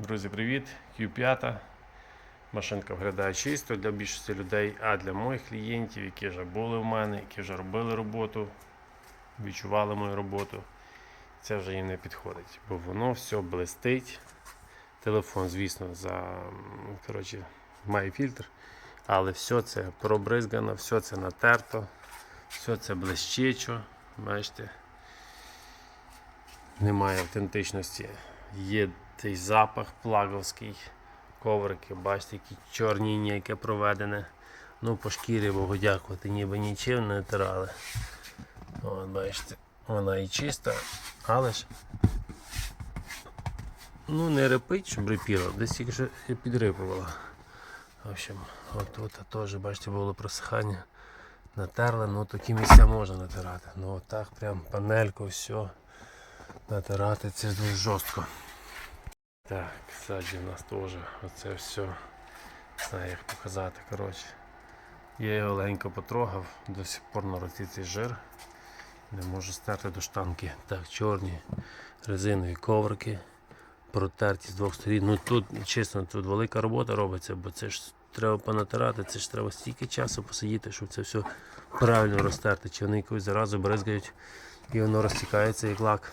Друзі, привіт! Q5. Машинка виглядає чисто для більшості людей, а для моїх клієнтів, які вже були в мене, які вже робили роботу, відчували мою роботу, це вже їм не підходить, бо воно все блистить. Телефон, звісно, за, коротше, має фільтр, але все це пробризгано, все це натерто, все це блищечо. Бачите, немає автентичності. Є цей запах плаговський, коврики, бачите, які чорні, яке проведене. Ну, по шкірі Богу дякувати, ніби нічим не натирали. От, бачите, вона і чиста, але ж ну не репить, щоб репіла, десь тільки що підрипувала. В общем, от тут теж, бачите, було просихання. Натерли, ну такі місця можна натирати. Ну отак прям панельку, все. Натирати це дуже жорстко. Так, ззаді у нас теж оце все. Не знаю як показати. коротше. Я його легенько потрогав, до сих пор на руці цей жир. Не можу стерти до штанки. Так, чорні резинові коврики, протерті з двох сторін. Ну тут, чесно, тут велика робота робиться, бо це ж треба понатирати, це ж треба стільки часу посидіти, щоб це все правильно розтерти. Чи вони якусь заразу бризгають і воно розтікається як лак.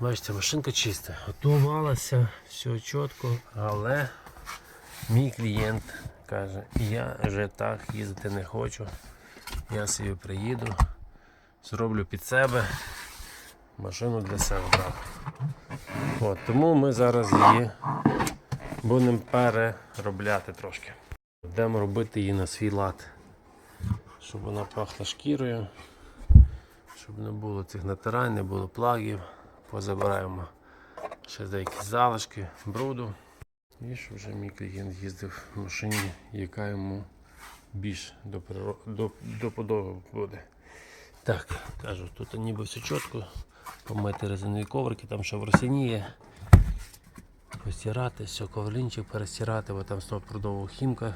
Бачите, машинка чиста, готувалася, все чітко, але мій клієнт каже, я вже так їздити не хочу. Я собі приїду, зроблю під себе машину для себе брав. От, тому ми зараз її будемо переробляти трошки. Будемо робити її на свій лад, щоб вона пахла шкірою, щоб не було цих натирань, не було плагів позабираємо ще деякі залишки, бруду. І щоб вже мій клієнт їздив в машині, яка йому більш до, буде. Так, кажу, тут ніби все чітко. Помити резинові коврики, там ще в росіні є. Постирати, все, ковринчик перестирати, бо там стопродова хімка.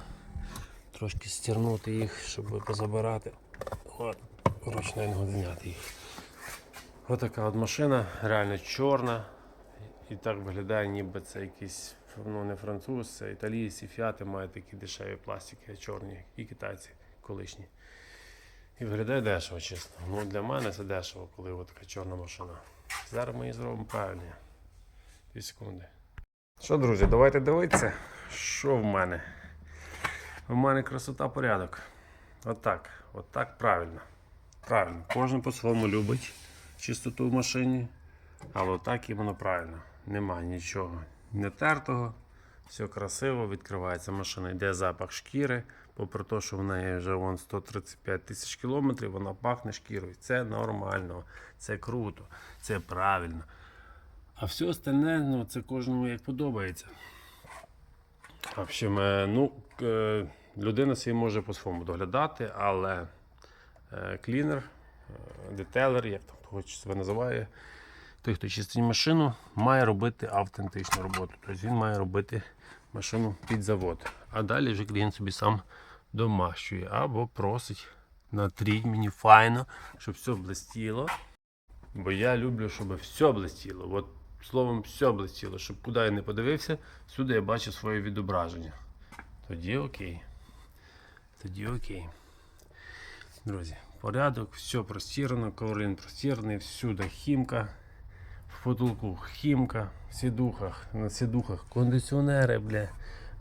Трошки стірнути їх, щоб позабирати. От, не зняти їх. Ось така от машина, реально чорна. І так виглядає, ніби це якийсь ну, не француз, це італійці, фіати мають такі дешеві пластики, чорні, і китайці колишні. І виглядає дешево, чесно. Ну, для мене це дешево, коли от така чорна машина. Зараз ми її зробимо правильно. Дві секунди. Що, друзі, давайте дивитися, що в мене. У мене красота порядок. Отак. Отак правильно. Правильно. Кожен по-своєму любить чистоту в машині, але отак і воно правильно. Нема нічого не тертого, все красиво, відкривається машина, йде запах шкіри, попри те, що в неї вже вон 135 тисяч кілометрів, вона пахне шкірою. Це нормально, це круто, це правильно. А все остальне, ну, це кожному як подобається. В общем, е, ну, е, людина собі може по-своєму доглядати, але е, клінер, детейлер, як там хто себе називає, той, хто чистить машину, має робити автентичну роботу. Тобто він має робити машину під завод. А далі вже клієнт собі сам домащує або просить натріть мені файно, щоб все блистіло. Бо я люблю, щоб все блистіло. От словом, все блистіло, щоб куди я не подивився, всюди я бачу своє відображення. Тоді окей. Тоді окей. Друзі, порядок, все простірано, коврин простірний, всюди хімка, в потолку хімка, в сідухах, на сідухах кондиціонери, бля,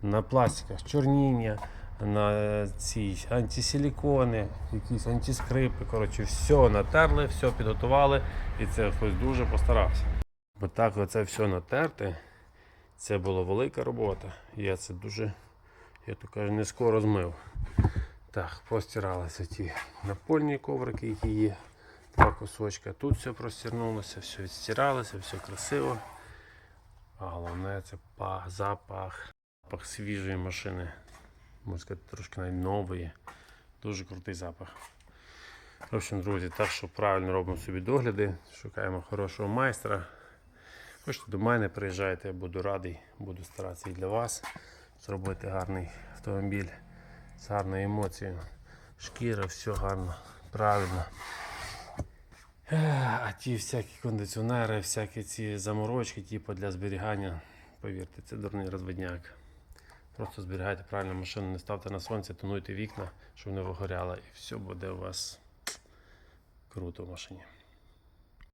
на пластиках чорніння, на ці антисилікони, якісь антискрипи. Коротше, все натерли, все підготували і це хтось дуже постарався. Бо так оце все натерти, це була велика робота. Я це дуже, я то кажу, не скоро змив. Так, постиралися ті напольні коврики, які є. Два кусочка. Тут все простірнулося, все відстиралося, все красиво. А головне це пах, запах, запах свіжої машини. Можна сказати, трошки навіть нової. Дуже крутий запах. В общем, друзі, так що правильно робимо собі догляди, шукаємо хорошого майстра. Хочете до мене приїжджайте, я буду радий, буду старатися і для вас зробити гарний автомобіль з гарною емоцією. Шкіра, все гарно, правильно. А ті всякі кондиціонери, всякі ці заморочки, типу для зберігання Повірте, це дурний розвідняк. Просто зберігайте правильно машину, не ставте на сонце, тонуйте вікна, щоб не вигоряло, і все буде у вас круто в машині.